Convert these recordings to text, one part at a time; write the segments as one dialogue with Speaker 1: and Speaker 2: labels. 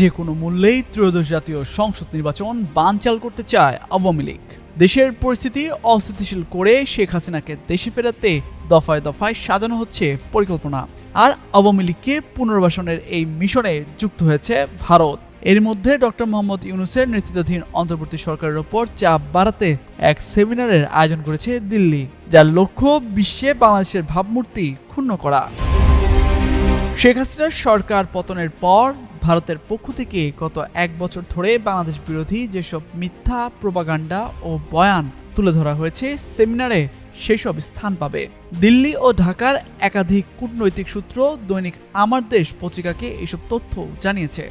Speaker 1: যে কোনো মূল্যেই ত্রয়োদশ জাতীয় সংসদ নির্বাচন বানচাল করতে চায় আওয়ামী লীগ। দেশের পরিস্থিতি অস্থিতিশীল করে শেখ হাসিনাকে দেশে ফেরাতে দফায় দফায় সাজানো হচ্ছে পরিকল্পনা। আর আওয়ামী লীগকে পুনর্বাসনের এই মিশনে যুক্ত হয়েছে ভারত। এর মধ্যে ডক্টর মোহাম্মদ ইউনুসের নেতৃত্বাধীন অন্তর্বর্তী সরকারের ওপর চাপ বাড়াতে এক সেমিনারের আয়োজন করেছে দিল্লি, যার লক্ষ্য বিশ্বে বাংলাদেশের ভাবমূর্তি ক্ষুণ্ণ করা। শেখ হাসিনার সরকার পতনের পর ভারতের পক্ষ থেকে গত এক বছর ধরে বাংলাদেশ বিরোধী যেসব মিথ্যা প্রোপাগান্ডা ও বয়ান তুলে ধরা হয়েছে, সেমিনারে সেসব স্থান পাবে। দিল্লি ও ঢাকার একাধিক কূটনৈতিক সূত্র দৈনিক আমার দেশ পত্রিকাকে এসব তথ্য জানিয়েছে।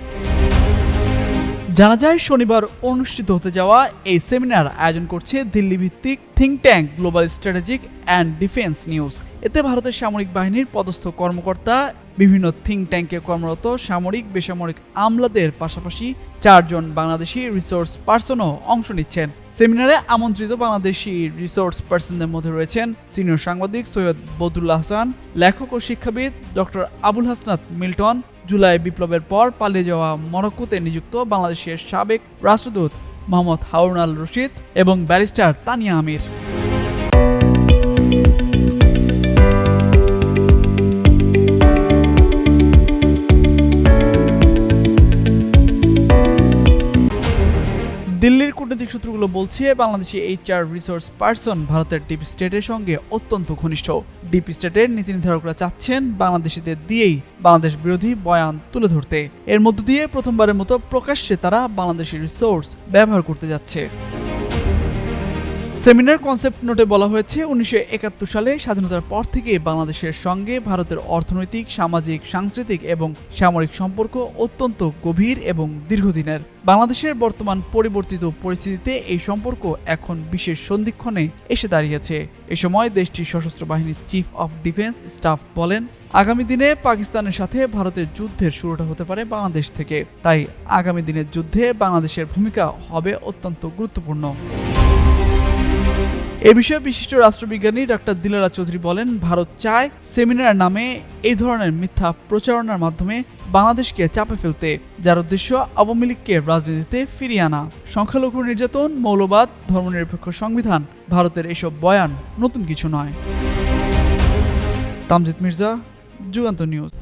Speaker 1: জানা যায়, শনিবার অনুষ্ঠিত হতে যাওয়া এই সেমিনার আয়োজন করছে দিল্লি ভিত্তিক think tank global strategic and defence news এতে ভারতের সামরিক বাহিনীর পদস্থ কর্মকর্তা, বিভিন্ন থিঙ্ক ট্যাঙ্কে কর্মরত সামরিক, বেসামরিক আমলাদের পাশাপাশি চারজন বাংলাদেশি রিসোর্স পার্সনও অংশ নিচ্ছেন। সেমিনারে আমন্ত্রিত বাংলাদেশি রিসোর্স পার্সনদের মধ্যে রয়েছেন সিনিয়র সাংবাদিক সৈয়দ বদরুল্লাহ হাসান লেখক ও শিক্ষাবিদ ডক্টর আবুল হাসনাত মিল্টন জুলাই বিপ্লবের পর পালিয়ে যাওয়া মরক্কোতে নিযুক্ত বাংলাদেশের সাবেক রাষ্ট্রদূত মোহাম্মদ হারুন আল রশিদ এবং ব্যারিস্টার তানিয়া আমির। দিল্লির কূটনৈতিক সূত্রগুলো বলছে, বাংলাদেশি এইচআর রিসোর্স পার্সন ভারতের ডিপ স্টেটের সঙ্গে অত্যন্ত ঘনিষ্ঠ। ডিপ স্টেটের নীতি নির্ধারকরা চাচ্ছেন বাংলাদেশিদের দিয়েই বাংলাদেশ বিরোধী বয়ান তুলে ধরতে। এর মধ্য দিয়ে প্রথমবারের মতো প্রকাশ্যে তারা বাংলাদেশি রিসোর্স ব্যবহার করতে যাচ্ছে। সেমিনার কনসেপ্ট নোটে বলা হয়েছে, উনিশশো একাত্তর সালে স্বাধীনতার পর থেকে বাংলাদেশের সঙ্গে ভারতের অর্থনৈতিক, সামাজিক, সাংস্কৃতিক এবং সামরিক সম্পর্ক অত্যন্ত গভীর এবং দীর্ঘদিনের। বাংলাদেশের বর্তমান পরিবর্তিত পরিস্থিতিতে এই সম্পর্ক এখন বিশেষ সন্ধিক্ষণে এসে দাঁড়িয়েছে। এ সময় দেশটির সশস্ত্র বাহিনীর চিফ অফ ডিফেন্স স্টাফ বলেন, আগামী দিনে পাকিস্তানের সাথে ভারতের যুদ্ধের শুরুটা হতে পারে বাংলাদেশ থেকে। তাই আগামী দিনের যুদ্ধে বাংলাদেশের ভূমিকা হবে অত্যন্ত গুরুত্বপূর্ণ। এ বিষয়ে বিশিষ্ট রাষ্ট্রবিজ্ঞানী ডাক্তার দিলারা চৌধুরী বলেন, ভারত চায় সেমিনার নামে এই ধরনের মিথ্যা প্রচারণার মাধ্যমে বাংলাদেশকে চাপে ফেলতে, যার উদ্দেশ্য আওয়ামী লীগকে রাজনীতিতে ফিরিয়ে আনা। সংখ্যালঘু নির্যাতন, মৌলবাদ, ধর্মনিরপেক্ষ সংবিধান, ভারতের এসব বয়ান নতুন কিছু নয়। তামজিদ মির্জা, যুগান্ত নিউজ।